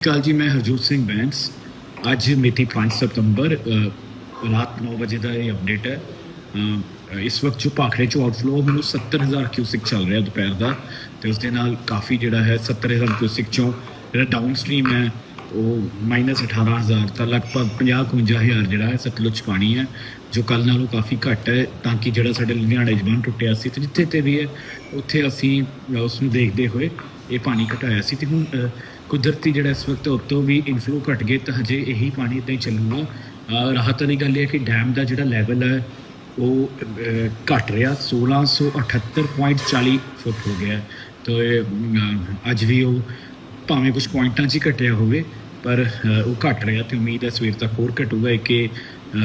ਕਾਲ ਜੀ, ਮੈਂ ਹਰਜੋਤ ਸਿੰਘ ਬੈਂਸ। ਅੱਜ ਮਿਤੀ 5 ਸਤੰਬਰ ਰਾਤ 9 ਵਜੇ ਦਾ ਇਹ ਅਪਡੇਟ ਹੈ। ਇਸ ਵਕਤ ਜੋ ਭਾਖੜੇ ਚੋਂ ਆਊਟਫਲੋ ਮੈਨੂੰ 70000 ਕਿਊਸਿਕ ਚੱਲ ਰਿਹਾ ਦੁਪਹਿਰ ਦਾ। ਤੇ ਉਸ ਦੇ ਨਾਲ ਕਾਫੀ ਜਿਹੜਾ ਹੈ 70000 ਕਿਊਸਿਕ ਚੋਂ ਜਿਹੜਾ ਡਾਊਨ ਸਟ੍ਰੀਮ ਹੈ ਉਹ ਮਾਈਨਸ 18000 ਤਾਂ ਲਗਭਗ 50 51000 ਜਿਹੜਾ ਹੈ ਸਤਲੁਜ ਪਾਣੀ ਹੈ ਜੋ ਕੱਲ ਨਾਲੋਂ ਕਾਫੀ ਘੱਟ ਹੈ ਤਾਂ ਕਿ ਜਿਹੜਾ ਸਾਡੇ ਲੁਧਿਆਣੇ 'ਚ ਟੁੱਟਿਆ ਸੀ ਤੇ ਜਿੱਥੇ ਤੇ ਵੀ ਹੈ ਉੱਥੇ ਅਸੀਂ ਉਸ ਨੂੰ ਦੇਖਦੇ ਹੋਏ ਇਹ ਪਾਣੀ ਘਟਾਇਆ ਸੀ ਤੇ ਹੁਣ ਕੁਦਰਤੀ ਜਿਹੜਾ ਇਸ ਵਕਤ ਉੱਤੋਂ ਵੀ ਇਨਫਲੋ ਘਟ ਗਏ ਤਾਂ ਹਜੇ ਇਹੀ ਪਾਣੀ ਇਦਾਂ ਹੀ ਚੱਲੂਗਾ ਰਾਹਤ ਵਾਲੀ ਗੱਲ ਇਹ ਹੈ ਕਿ ਡੈਮ ਦਾ ਜਿਹੜਾ ਲੈਵਲ ਹੈ ਉਹ ਅ, ਘਟ ਰਿਹਾ 1678.40 ਫੁੱਟ ਹੋ ਗਿਆ ਹੈ। ਤਾਂ ਅੱਜ ਵੀ ਉਹ ਭਾਵੇਂ ਕੁਝ ਪੁਆਇੰਟਾਂ 'ਚ ਹੀ ਘਟਿਆ ਹੋਵੇ ਪਰ ਉਹ ਘਟ ਰਿਹਾ ਤੇ ਉਮੀਦ ਹੈ ਸਵੇਰ ਤੱਕ ਹੋਰ ਘਟੂਗਾ। ਇਹ ਕਿ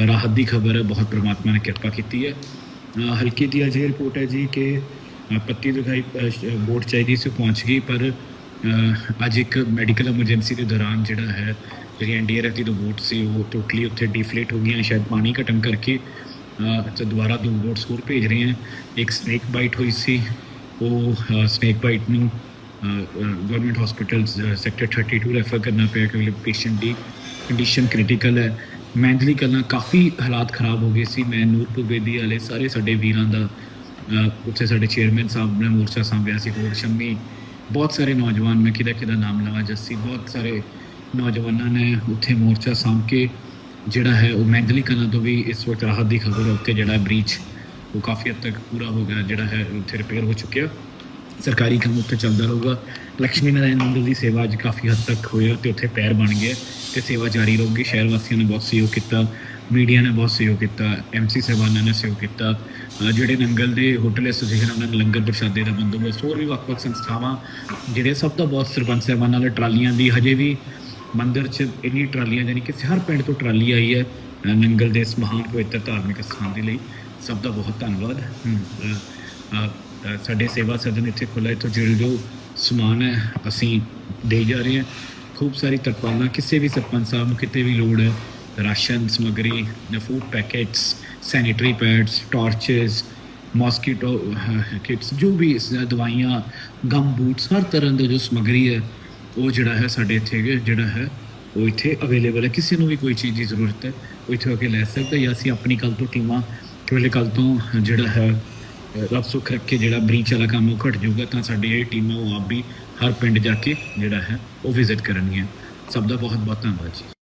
ਰਾਹਤ ਦੀ ਖਬਰ ਹੈ ਬਹੁਤ ਪ੍ਰਮਾਤਮਾ ਨੇ ਕਿਰਪਾ ਕੀਤੀ ਹੈ। ਅ, ਹਲਕੀ ਦੀ ਅਜੇ ਰਿਪੋਰਟ ਹੈ ਜੀ ਕਿ ਪੱਤੀ ਦਿਖਾਈ ਬੋਟ ਚਾਹੀਦੀ ਸੀ ਉਹ ਪਹੁੰਚ ਗਈ ਪਰ ਅੱਜ ਇੱਕ ਮੈਡੀਕਲ ਐਮਰਜੈਂਸੀ ਦੇ ਦੌਰਾਨ ਜਿਹੜਾ ਹੈ ਜਿਹੜੀ ਐਨਡੀਆਰਐਫ ਦੀ ਦੋ ਬੋਟ ਸੀ ਉਹ ਟੋਟਲੀ ਉੱਥੇ ਡਿਫਲੇਟ ਹੋ ਗਈਆਂ ਸ਼ਾਇਦ ਪਾਣੀ ਘਟਣ ਕਰਕੇ ਅ, ਦੁਬਾਰਾ ਦੋ ਬੋਟਸ ਹੋਰ ਭੇਜ ਰਹੇ ਹਨ ਇੱਕ ਸਨੇਕ ਬਾਈਟ ਹੋਈ ਸੀ ਉਹ ਸਨੇਕ ਬਾਈਟ ਨੂੰ ਗਵਰਨਮੈਂਟ ਹਸਪੀਟਲ ਸੈਕਟਰ 32 ਰੈਫਰ ਕਰਨਾ ਪਿਆ ਕਿਉਂਕਿ ਪੇਸ਼ੈਂਟ ਦੀ ਕੰਡੀਸ਼ਨ ਕ੍ਰਿਟੀਕਲ ਹੈ। ਮੈਂਟਲੀ ਕਰਨਾ ਕਾਫੀ ਹਾਲਾਤ ਖਰਾਬ ਹੋ ਗਏ ਸੀ। ਮੈਂ ਨੂਰਪੁਰ ਬੇਦੀ ਵਾਲੇ ਸਾਰੇ ਸਾਡੇ ਵੀਰਾਂ ਦਾ ਉੱਥੇ ਸਾਡੇ ਚੇਅਰਮੈਨ ਸਾਹਿਬ ਨੇ ਮੋਰਚਾ ਸਾਂਭਿਆ ਸੀ ਹੋਰ ਸ਼ੰਮੀ। ਬਹੁਤ ਸਾਰੇ ਨੌਜਵਾਨ, ਮੈਂ ਕਿਹਦਾ ਕਿਹਦਾ ਨਾਮ ਲਵਾਂ, ਜੱਸੀ, ਬਹੁਤ ਸਾਰੇ ਨੌਜਵਾਨਾਂ ਨੇ ਉੱਥੇ ਮੋਰਚਾ ਸਾਂਭ ਕੇ ਜਿਹੜਾ ਹੈ, ਉਹ ਮੈਂਟਲੀ ਕਰਨਾ ਤੋਂ ਵੀ ਇਸ ਵਕਤ ਰਾਹਤ ਦੀ ਖਬਰ ਹੈ, ਉੱਥੇ ਜਿਹੜਾ ਬ੍ਰੀਚ ਉਹ ਕਾਫੀ ਹੱਦ ਤੱਕ ਪੂਰਾ ਹੋ ਗਿਆ, ਜਿਹੜਾ ਹੈ, ਉੱਥੇ ਰਿਪੇਅਰ ਹੋ ਚੁੱਕਿਆ। ਸਰਕਾਰੀ ਕੰਮ ਉੱਤੇ ਚੱਲਦਾ ਰਹੂਗਾ। ਲక్ష్ਮੀ ਨਾਰਾਇਣ ਮੰਦਿਰ ਦੀ ਸੇਵਾ ਅੱਜ ਕਾਫੀ ਹੱਦ ਤੱਕ ਹੋਈ ਹੈ ਤੇ ਉੱਥੇ ਪੈਰ ਬਣ ਗਏ ਤੇ ਸੇਵਾ ਜਾਰੀ ਰਹੂਗੀ। ਸ਼ਹਿਰ ਵਾਸੀਆਂ ਨੇ ਬਹੁਤ ਸਹਿਯੋਗ ਕੀਤਾ, ਮੀਡੀਆ ਨੇ ਬਹੁਤ ਸਹਿਯੋਗ ਕੀਤਾ ਐਮਸੀ ਸਾਹਿਬਾਨਾਂ ਨੇ ਸਹਿਯੋਗ ਕੀਤਾ ਜਿਹੜੇ ਨੰਗਲ ਦੇ ਹੋਟਲ ਐਸੋਸੀਏਸ਼ਨ ਉਹਨਾਂ ਨੇ ਲੰਗਰ ਪ੍ਰਸ਼ਾਦੇ ਦਾ ਬੰਦੋਬਸਤ, ਹੋਰ ਵੀ ਵੱਖ-ਵੱਖ ਸੰਸਥਾਵਾਂ, ਜਿਹੜੇ ਸਭ ਤੋਂ ਬਹੁਤ ਸਰਪੰਚ ਸਾਹਿਬਾਨਾਂ ਨਾਲ ਟਰਾਲੀਆਂ ਦੀ ਹਜੇ ਵੀ ਮੰਦਿਰ 'ਚ ਇੰਨੀ ਟਰਾਲੀਆਂ, ਯਾਨੀ ਕਿ ਹਰ ਪਿੰਡ ਤੋਂ ਟਰਾਲੀ ਆਈ ਹੈ ਨੰਗਲ ਦੇ ਇਸ ਮਹਾਨ ਪਵਿੱਤਰ ਧਾਰਮਿਕ ਸਥਾਨ ਦੇ ਲਈ। ਸਭ ਦਾ ਬਹੁਤ ਧੰਨਵਾਦ। ਸਾਡੇ ਸੇਵਾ ਸਦਨ ਇੱਥੇ ਖੁੱਲ੍ਹਾ ਇੱਥੋਂ ਜਿਹੜਾ ਜੋ ਸਮਾਨ ਹੈ, ਅਸੀਂ ਦੇ ਜਾ ਰਹੇ ਹਾਂ। ਖੂਬ ਸਾਰੀ ਤਰਪਾਲਾਂ, ਕਿਸੇ ਵੀ ਸਰਪੰਚ ਸਾਹਿਬ ਨੂੰ ਕਿਤੇ ਵੀ ਲੋੜ ਹੈ, ਰਾਸ਼ਨ, ਸਮਗਰੀ food packets sanitary pads torches mosquito kits ਜੋ ਵੀ ਇਸ ਦਵਾਈਆਂ ਗਮ ਬੂਟਸ ਹਰ ਤਰ੍ਹਾਂ ਦਾ ਜੋ ਸਮਗਰੀ ਹੈ, ਉਹ ਜਿਹੜਾ ਹੈ ਸਾਡੇ ਇੱਥੇ, ਜਿਹੜਾ ਹੈ, ਉਹ ਇੱਥੇ ਅਵੇਲੇਬਲ ਹੈ। ਕਿਸੇ ਨੂੰ ਵੀ ਕੋਈ ਚੀਜ਼ ਦੀ ਜ਼ਰੂਰਤ ਹੈ, ਉਹ ਇੱਥੇ ਆ ਕੇ ਲੈ ਸਕਦਾ ਜਾਂ ਅਸੀਂ ਆਪਣੀ ਕੱਲ ਤੋਂ ਟੀਮਾਂ ਕਿਵੇਂ ਕੱਲ ਤੋਂ ਜਿਹੜਾ ਹੈ ਅ, ਰੱਬ ਸੁੱਖ ਰੱਖੇ ਜਿਹੜਾ ਬ੍ਰੀਚ ਵਾਲਾ ਕੰਮ ਉਹ ਘਟ ਜਾਊਗਾ ਤਾਂ ਸਾਡੀ ਇਹ ਟੀਮ ਟੀਮਾਂ ਉਹ ਆਪ ਵੀ ਹਰ ਪਿੰਡ ਜਾ ਕੇ ਜਿਹੜਾ ਹੈ ਉਹ ਵਿਜ਼ਿਟ ਕਰਨਗੀਆਂ। ਸਭ ਦਾ ਬਹੁਤ ਬਹੁਤ ਧੰਨਵਾਦ ਜੀ।